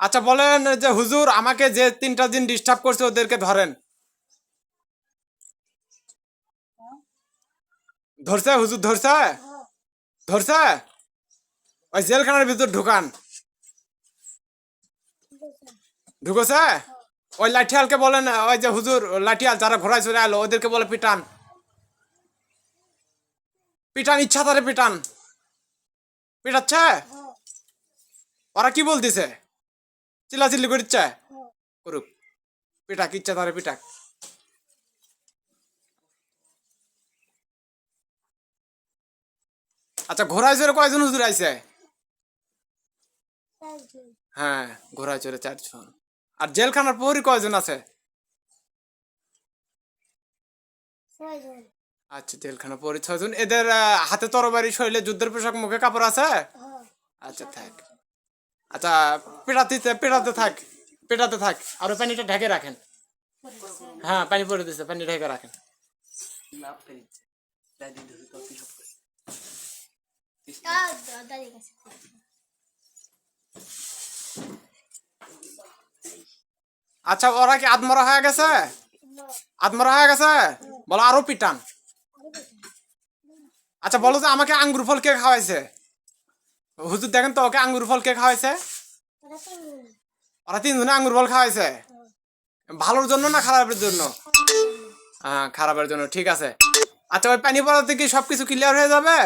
আচ্ছা বলেন যে হুজুর, আমাকে যে তিনটা দিন ডিস্টার্ব করছে, ওদেরকে ধরেন। ধরছে? হুজুর ধরছে? ধরছে? ওই জেলখানার ভিতর ঢুকান। ঢুকেছে? ওই লাঠিয়ালকে বলেন, ওই যে হুজুর, লাঠিয়াল যারা ঘোড়ায় চলে আলো, ওদেরকে বলে পিটান। পিটান, ইচ্ছা তারে পিটান। পিটাচ্ছে? ওরা কি বলতেছে? চিল্লাচিল্লি করছে করুক। পিটাক ইচ্ছা তারে পিটাক আচ্ছা ঘোড়ায় চড়ে কয়জন হুজুর আইছে? হ্যাঁ ঘোড়ায় চড়ে চারজন। আর জেলখানার প্রহরী কয়জন আছে? আচ্ছা জেলখানা প্রহরী ছয়জন। এদের হাতে তরবারি শৈলে যুদ্ধের পোশাক মুখে কাপড় আছে? আচ্ছা থাক। আচ্ছা পেটাতে পেটাতে থাক পেটাতে থাক। আর পানিটা ঢেকে রাখেন। হ্যাঁ পানি পরে দিচ্ছে পানি ঢেকে রাখেন। আচ্ছা ওরা কি আত্মরা হয়ে গেছে? আদমরা হয়ে গেছে? বলো, আরও পিটান। আচ্ছা বলো যে আমাকে আঙ্গুর ফল কে খাওয়াইছে? হুজুর দেখেন তো, ওকে আঙ্গুর ফল কে খাওয়াইছে? ওরা তিনজনে আঙ্গুর ফল খাওয়াইছে। ভালোর জন্য না খারাপের জন্য? হ্যাঁ খারাপের জন্য, ঠিক আছে। আচ্ছা ওই পানি পড়াতে কি সবকিছু ক্লিয়ার হয়ে যাবে?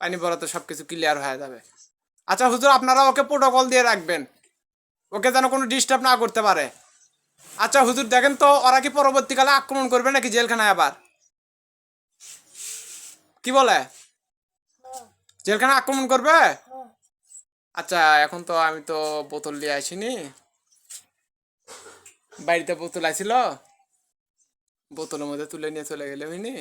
পানি পড়াতে সবকিছু ক্লিয়ার হয়ে যাবে। আচ্ছা হুজুর, আপনারা ওকে প্রোটোকল দিয়ে রাখবেন। ওকে যেন কোনো ডিস্টার্ব না করতে পারে। আচ্ছা হুজুর, দেখেন তো, ওরা কি পরবর্তীকালে আক্রমণ করবে নাকি জেলখানায় আবার? কি বলে? জেলখানা আক্রমণ করবে? আচ্ছা এখন তো আমি তো বোতল নিয়ে আসিনি। বাড়িতে বোতল আছিল। বোতলের মধ্যে তুলে নিয়ে চলে গেলে হয়নি?